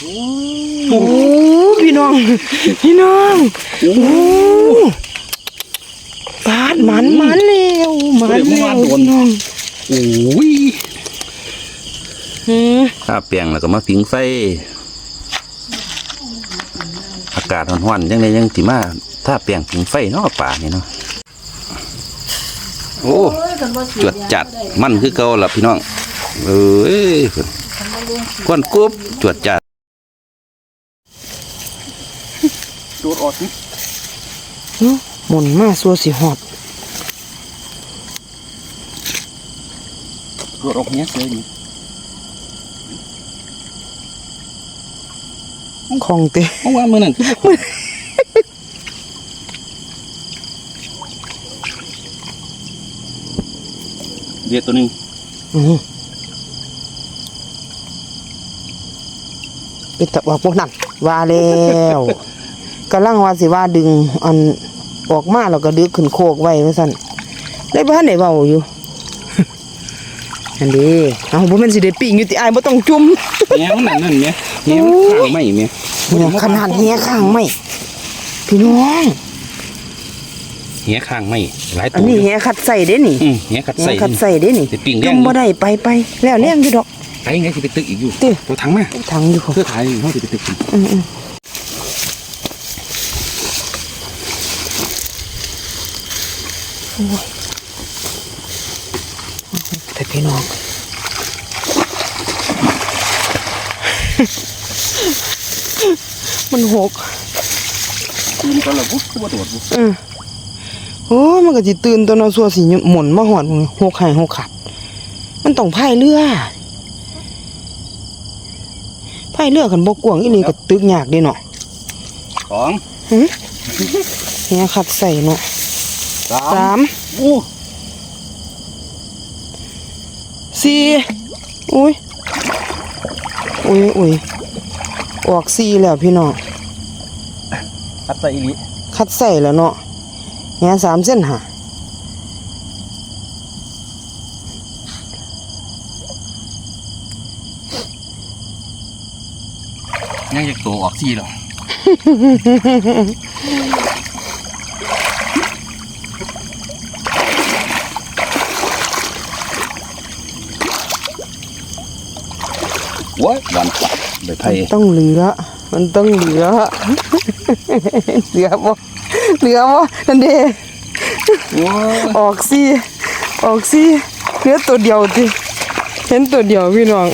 โอ้พี่น้อง พี่น้องโอ้ปาดมันมันเร็วมันเร็วพี่น้องโอ้ยอืมถ้าเปลียงแล้วก็มาผิงไฟอากาศร้อนๆยังไงยังสิมาถ้าเปลียงผิงไฟเนาะป่านี่เนาะโอ้จวดจัด มันคือเก่าล่ะพี่น้อง เอ้ยควนกรุบจวดจัด ดูดอดนี่เนาะหมุนมาสัวสิหอดดูดออกเนี้ยเสียอยู่ของเตะเพราะว่ามื้อนั้นคือบ่คุ้มเดียวตัวหนึงอืมเป็นตะบอกพวกนั้นว่าแล้ว กำลังว่าสิว่าดึงอันออกมาแล้วก็ดึกขึ้นโคกไว้ว่าซั่นได้บ้านไหนเบาอยู่อันนี้เอาบ่แม่นสิได้ปิ้งอยู่ติอายบ่ต้องจุ่มแหงมันนั่นนั่นแหมแหงมันข้างไม่แหมเนี่ยขนาดเฮียข้างไม่พี่น้องแหงข้างไม่หลายอันตัวนี้เฮียขัดใส่เด้นี่อืมแหงขัดเฮีใส่ยขัดใส่เด้นี่สิปิ้งแดงจุ่มบ่ได้ไปไปแล้วเลี้ยงอยู่ดอกไปไงสิไปตึกอีกอยู่ติตัวถังมาถังอยู่ค่ะเพื่อขายเฮาสิไปตึกกินอืมอืมโอ้ย แต่พี่น้องมันหกกินก็แล้วปุ๊บก็บ่โดดปุ๊บอืมโอ้มันก็สิตื่นตอนเอาสัวสิหมุนมาหอดมึงหกไข่หกขัด มันต้องพายเรือพายเรือกันบกกวงอีนี่ก็ตึกยากด้เนาะสองเนี่ยขัดใส่เนาะ สาสามมโอ้สี่อุ้ยอุ้ยอุ้ยออกสี่แล้วพี่น้องคัดใส่อีหลีคัดใส่แล้วเนาะเนี่ยสามเส้นหายังจะโตออกซี่หรอ ว้ายวันปัดใบไผ่ต้องเหลือ มันต้องเหลือ เหลือบ่เหลือบ่นั่นเด้โอ้ยออกสิออกสิเหลือตัวเดียวติเห็นตัวเดียวพี่น้อง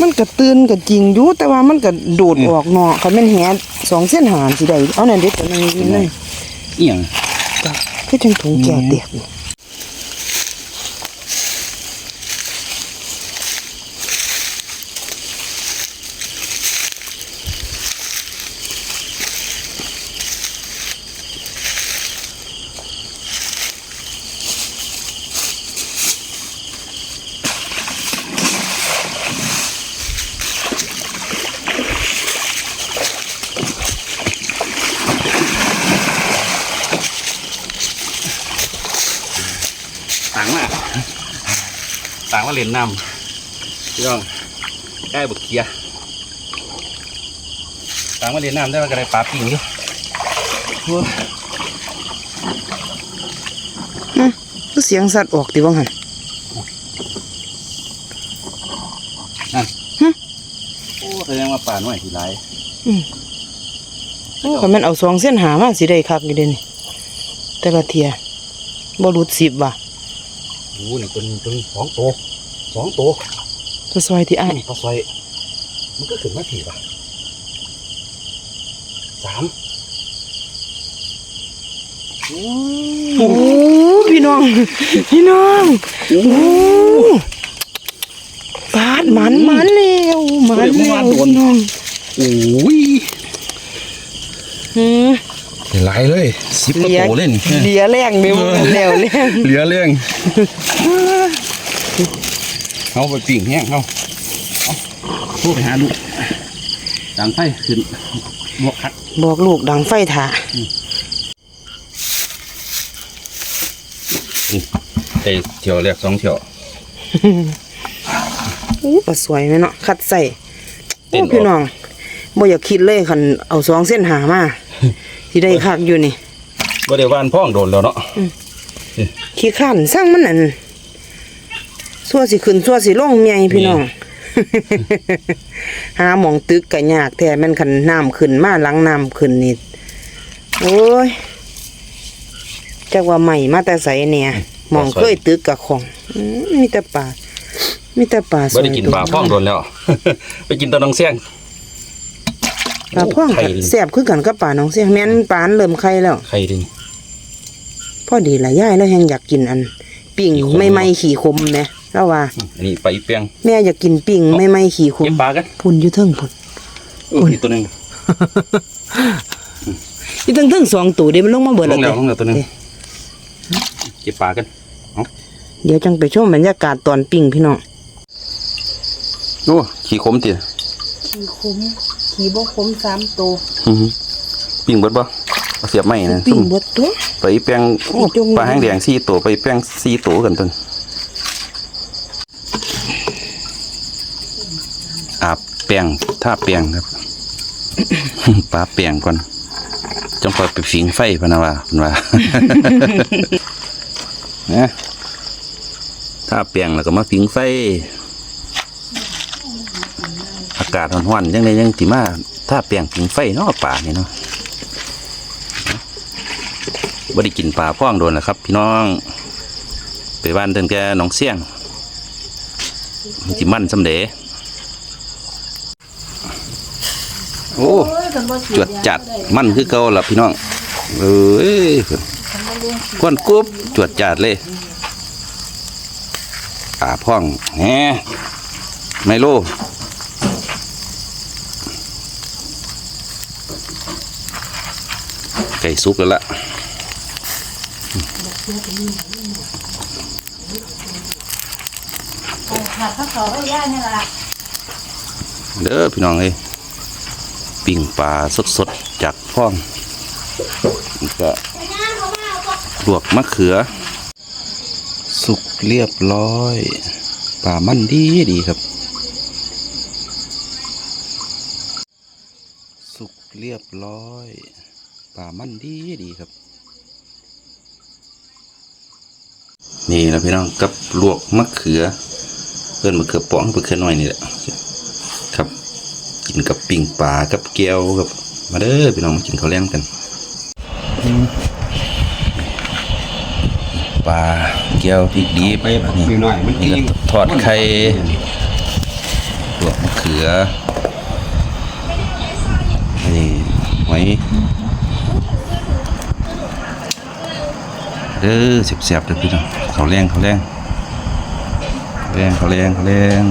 มันก็ตื่นก็จริงอยู่แต่ว่ามันก็โดดออกเนาะคันแม่นแหสองเส้นหารสิได้เอานั่นเด็ดตัวนึงอยู่เลยเอียงคื อจังถุงแก่เตียกางมาต่างมาเล่นน้ำพี่น้องใกล้บุกเคียต่างมาเล่นน้ำได้มากระไรปลาปิ่งอยู่โอ้ยคือเสียงสัตว์ออกติว่าหั่นโอ้แสดงว่าปลาหน่อยทีไรโอ้คันแม่นเอาสองเส้นหามาสิได้คักอยู่เด้นี่แต่ละเทียบ่หลุด10ว่ะ โอ้นี่ตัวนี้ตัวนี้สองตัวสองตัวตัวซอยที่อ้ายปลาซอย มันก็ขึ้นมาถี่ป่ะสามโอ้พี่น้อง พี่น้องโอ้ปาดมันมันเร็วมันเร็วพี่น้อง โอ้ย อืมห ลายเลยสิบกว่าตัวเลยนี่เหลียแรงเด้อแล้วแรงเหลือเรื่องเอาไปปิ่งแห้งเอาเอาพูดไปหาลูกดังไฟขึ้นบวกคัดบอกลูกดังไฟถ่าได้เที่ยวแรกสองเที่ยวอู้ก็สวยไหมเนาะคัดใส่เต้โอ้นออกพี่น้องบ่อยากคิดเลยคันเอาสองเส้นหามา ที่ได้คักอยู่นี่บ่ได้ว่านพ่องโดนแล้วเนาะขี้ข้านสร้างมันนั่นซัวสิขึ้นซัวสิลงเมียพี่น้อง หาหมองตึกก็ยากแท้แม่นคันน้ำขึ้นมาหลังน้ำขึ้นนี่โอ้ยจักว่าใหม่มาแต่ไสเนี่ยหมองเคยตึกกับของอืมมีแต่ป่ามีแต่ป่าสบ่วยได้กินตัวปลาพ่องโดนแล้ว ไปกินแตะนองเสียง ปลาพ่องไข่ก็เลยแซ่บคือกันกับป่าน้องเสียแม่นปลาอันเริ่มไข่แล้ว ไข่ดิพอดีละยายแล้วยังอยากกินอัน ปิ่งขี่ขม ไม่ไม่ขี่คมแหมแล้วว่า อันนี้ไปลาอีเปียงแม่อยากกินปิ่งไม่ไม่ขี่คมเก็บปลากันพุ่นอยู่เทิงพุ่นโอ้ยตัวหนึงอยู่เทิงเทิงสองตัวเดี๋ยวมันลงมาเบิดลแล้วงแล้วเด้ลงแล้วตัวหนึงเก็บปลากันเดี๋ยวจังไปชมบรรยากาศตอนปิ่งพี่น้องโอ้ขี้คมติขี่คม ขี่บ่คมสามตัวอื้อหือปิ้งเบิดบ่เอาเสียบไม้นะปิ่ซุ่งมเบิดตัวไปอีเปียงโอ้จุ่มปลาแห้งแดง4ตัวไปอีเปียง4ตัวกันต้นอาบแป้งท่าแป้งครับปลาแป้งก่อนจังค่อยไปผิงไฟพะนะว่าเพิ่นว่านะถ้าแปลงแล้วก็มาผิงไฟอากาศร้อนๆยังไงยังติมาถ้าแปลงผิงไฟนาะป่านี่เนาะบ่ได้กินปลาพ่องโดนแล้วครับ พี่น้อง ไปบ้านเดินแกหนองเสี่ยงมันสิมันสำเดโอ้จวดจัดมันคือเก่าล่ะพี่น้องเอ้ยควนกรุบจวดจัดเลยปลาพ่องแหมไมโลไก่ซุปแล้วล่ะผัดข้าวเขาก็ย่างนี่แหละเด้อพี่น้องเอ้ยปิ้งปลาสดๆจากพ่องนี่ก็ลวกมะเขือ สุกเรียบร้อยปลามันดีดีครับ สุกเรียบร้อย ปลามันดีดีครับ นี่นะพี่น้องกับลวกมะเขือ เพื่อนมะเขือป้องมะเขือน้อยนี่แหละครับ กินกับปิ่งปลากับแก้วกับ มาเด้อพี่น้องมากินข้าวแรงกันปลาแก้วพริกดีไปแบบนี้นิดหน่อยมันนี่กินก็ทอดไข่ลวกมะเขือนี่หอย เด้อเสียบๆเด้อพี่น้องข้าแรงเขาวแรงข้าแรงเขาแรงข้าแรง